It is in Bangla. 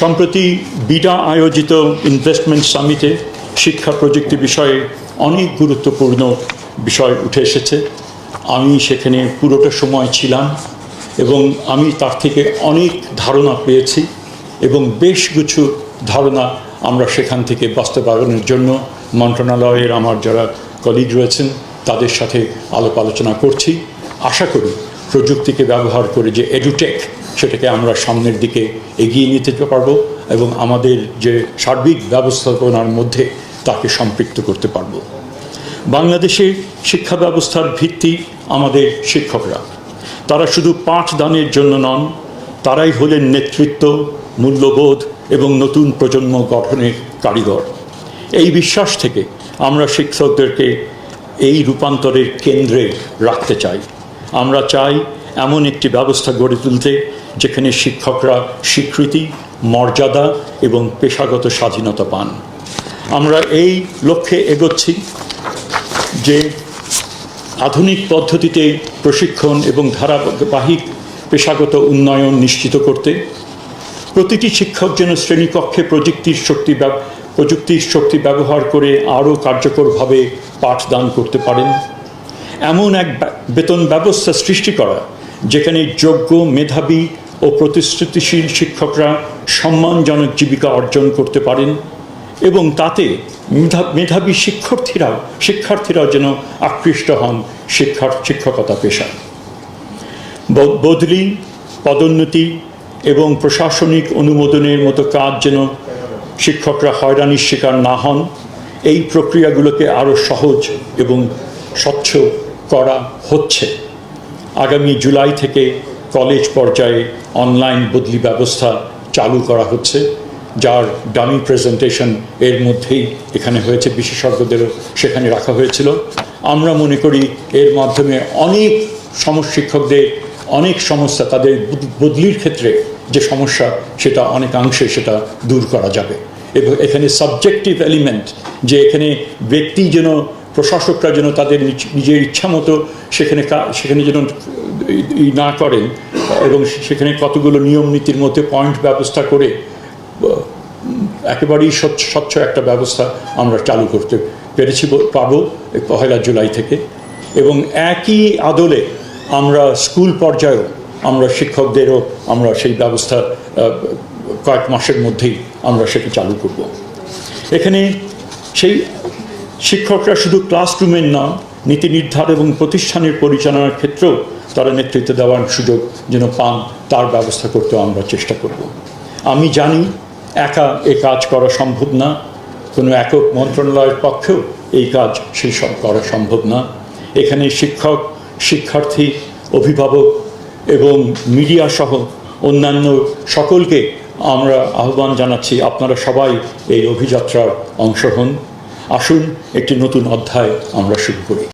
সম্প্রতি বিডা আয়োজিত ইনভেস্টমেন্ট সামিটে শিক্ষা প্রযুক্তি বিষয়ে অনেক গুরুত্বপূর্ণ বিষয় উঠে এসেছে। আমি সেখানে পুরোটা সময় ছিলাম এবং আমি তার থেকে অনেক ধারণা পেয়েছি এবং বেশ কিছু ধারণা আমরা সেখান থেকে বাস্তবায়নের জন্য মন্ত্রণালয়ের আমার যারা কলিগ রয়েছেন তাদের সাথে আলাপ আলোচনা করছি। আশা করি প্রযুক্তিকে ব্যবহার করে যে এডুটেক সেটাকে আমরা সামনের দিকে এগিয়ে নিতে পারব এবং আমাদের যে সার্বিক ব্যবস্থাপনার মধ্যে তাকে সম্পৃক্ত করতে পারব। বাংলাদেশের শিক্ষা ব্যবস্থার ভিত্তি আমাদের শিক্ষকরা। তারা শুধু পাঠ দানের জন্য নন, তারাই হলেন নেতৃত্ব, মূল্যবোধ এবং নতুন প্রজন্ম গঠনের কারিগর। এই বিশ্বাস থেকে আমরা শিক্ষকদেরকে এই রূপান্তরের কেন্দ্রে রাখতে চাই। আমরা চাই এমন একটি ব্যবস্থা গড়ে তুলতে যেখানে শিক্ষকরা স্বীকৃতি, মর্যাদা এবং পেশাগত স্বাধীনতা পান। আমরা এই লক্ষ্যে এগোচ্ছি যে আধুনিক পদ্ধতিতে প্রশিক্ষণ এবং ধারাবাহিক পেশাগত উন্নয়ন নিশ্চিত করতে প্রতিটি শিক্ষক যেন শ্রেণীকক্ষে প্রযুক্তির শক্তি প্রযুক্তির শক্তি ব্যবহার করে আরও কার্যকরভাবে পাঠদান করতে পারেন। এমন এক বেতন ব্যবস্থা সৃষ্টি করা যেখানে যোগ্য মেধাবী ও প্রতিশ্রুতিশীল শিক্ষকরা সম্মানজনক জীবিকা অর্জন করতে পারেন এবং তাতে মেধাবী শিক্ষার্থীরাও শিক্ষার্থীরাও যেন আকৃষ্ট হন শিক্ষার শিক্ষকতা পেশায়। বদলি, পদোন্নতি এবং প্রশাসনিক অনুমোদনের মতো কাজ যেন শিক্ষকরা হয়রানির শিকার না হন, এই প্রক্রিয়াগুলোকে আরও সহজ এবং স্বচ্ছ করা হচ্ছে। আগামী জুলাই থেকে কলেজ পর্যায়ে অনলাইন বদলি ব্যবস্থা চালু করা হচ্ছে, যার ডামি প্রেজেন্টেশন এর মধ্যেই এখানে হয়েছে বিশেষজ্ঞদেরও সেখানে রাখা হয়েছিল। আমরা মনে করি এর মাধ্যমে অনেক সমশিক্ষকদের, অনেক সমস্যা তাদের বদলির ক্ষেত্রে যে সমস্যা, সেটা অনেকাংশে সেটা দূর করা যাবে। এবং এখানে সাবজেক্টিভ এলিমেন্ট যে এখানে ব্যক্তি যেন প্রশাসকরা যেন তাদের নিজ- নিজের ইচ্ছা মতো সেখানে সেখানে যেন না করেন এবং সেখানে কতগুলো নিয়ম নীতির মধ্যে পয়েন্ট ব্যবস্থা করে একেবারেই স্বচ্ছ স্বচ্ছ একটা ব্যবস্থা আমরা চালু করতে পেরেছি পাবো পহেলা জুলাই থেকে। এবং একই আদলে আমরা স্কুল পর্যায়েও আমরা শিক্ষকদেরও আমরা সেই ব্যবস্থা কয়েক মাসের মধ্যেই আমরা সেটা চালু করব। এখানে সেই শিক্ষকরা শুধু ক্লাসরুমের না নীতি নির্ধার এবং প্রতিষ্ঠানের পরিচালনার ক্ষেত্রেও তারা নেতৃত্ব দেওয়ার সুযোগ যেন পান, তার ব্যবস্থা করতেও আমরা চেষ্টা করব। আমি জানি, একা এ কাজ করা সম্ভব না, কোনো একক মন্ত্রণালয়ের পক্ষেও এই কাজ সেই সব করা সম্ভব না। এখানে শিক্ষক, শিক্ষার্থী, অভিভাবক এবং মিডিয়া সহ অন্যান্য সকলকে আমরা আহ্বান জানাচ্ছি, আপনারা সবাই এই অভিযাত্রার অংশ হন। আসুন একটি নতুন অধ্যায় আমরা শুরু করি।